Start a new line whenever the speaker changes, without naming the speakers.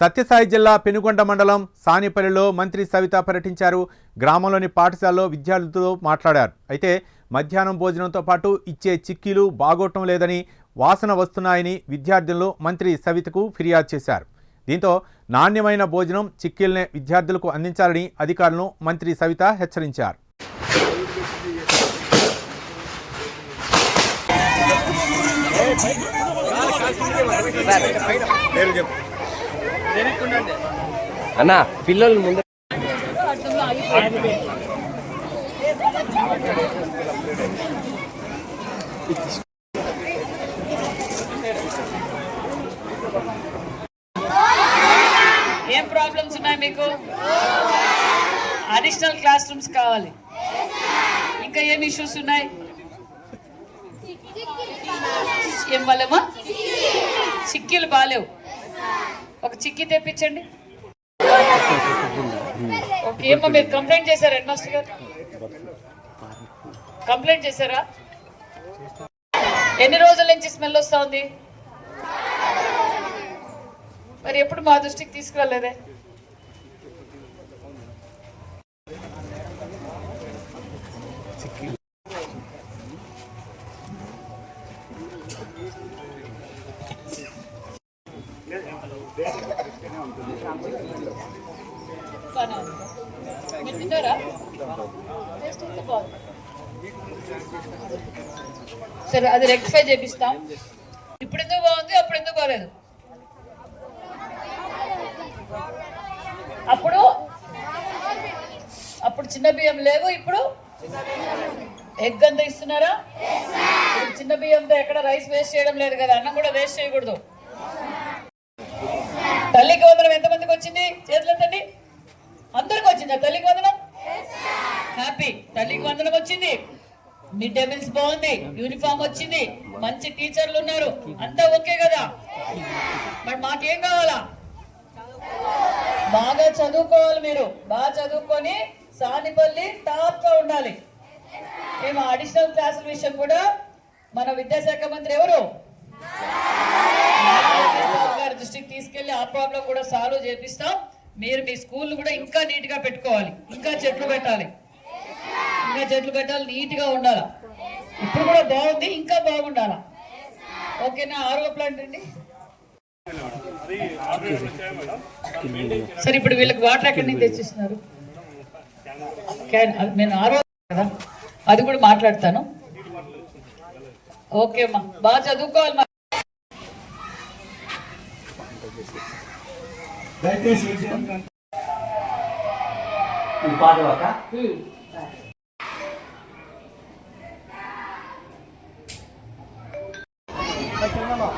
సత్యసాయి జిల్లా పెనుగొండ మండలం సానిపల్లిలో మంత్రి సవిత పర్యటించారు. గ్రామంలోని పాఠశాలలో విద్యార్థులతో మాట్లాడారు. అయితే మధ్యాహ్నం భోజనంతో పాటు ఇచ్చే చిక్కీలు బాగోటం లేదని వాసన వస్తున్నాయని విద్యార్థులు మంత్రి సవితకు ఫిర్యాదు చేశారు. దీంతో నాణ్యమైన భోజనం చిక్కీలనే విద్యార్థులకు అందించాలని అధికారులను మంత్రి సవిత హెచ్చరించారు.
అన్న పిల్లలు ముందు
ఏం ప్రాబ్లమ్స్ ఉన్నాయి మీకు? అడిషనల్ క్లాస్ రూమ్స్ కావాలి. ఇంకా ఏం ఇష్యూస్ ఉన్నాయి? ఏం వాళ్ళేమా చిక్కీలు బాలేవు. ఒక చిక్కి తెప్పించండి. ఓకే ఏమో మీరు కంప్లైంట్ చేశారా హెడ్ మాస్టర్ గారు? కంప్లైంట్ చేశారా? ఎన్ని రోజుల నుంచి స్మెల్ వస్తా ఉంది? మరి ఎప్పుడు మా దృష్టికి తీసుకురాలేదే మీరు సరే అది రెక్టిఫై చేపిస్తాం. ఇప్పుడు ఎందుకు బాగుంది అప్పుడు ఎందుకు బాగలేదు అప్పుడు అప్పుడు చిన్న బియ్యం లేవు ఇప్పుడు ఎగ్ అంతా ఇస్తున్నారా? చిన్న బియ్యంతో ఎక్కడ రైస్ వేస్ట్ చేయడం లేదు కదా అన్నం కూడా వేస్ట్ చేయకూడదు. తల్లికి వందనం ఎంతమందికి వచ్చింది? చేతులు ఎత్తండి. అందరికి వచ్చిందా తల్లికి వందనం? హ్యాపీ తల్లికి వందనం వచ్చింది. మిడ్ డే మీల్స్ బాగుంది యూనిఫామ్ వచ్చింది మంచి టీచర్లు ఉన్నారు. అంతా ఓకే కదా? మరి మాకేం కావాలా? బాగా చదువుకోవాలి మీరు. బాగా చదువుకొని సానిపల్లి టాప్గా ఉండాలి. మేము అడిషనల్ క్లాసుల విషయం కూడా మన విద్యాశాఖ మంత్రి ఎవరు? చేపిస్తాం మీరు మీ స్కూల్ కూడా ఇంకా నీట్గా పెట్టుకోవాలి. ఇంకా చెట్లు పెట్టాలి. ఇంకా చెట్లు పెట్టాలి నీట్గా ఉండాలి? ఇప్పుడు కూడా బాగుంది ఇంకా బాగుండాలా? ఓకేనా? ఆరో ప్లాంట్ అండి. సరే ఇప్పుడు వీళ్ళకి వాటర్ ఎక్కడి నుంచి తెచ్చిస్తున్నారు? క్యాన్ నేను ఆరో కదా? అది కూడా మాట్లాడతాను. ఓకే అమ్మా. బాగా చదువుకోవాలి మా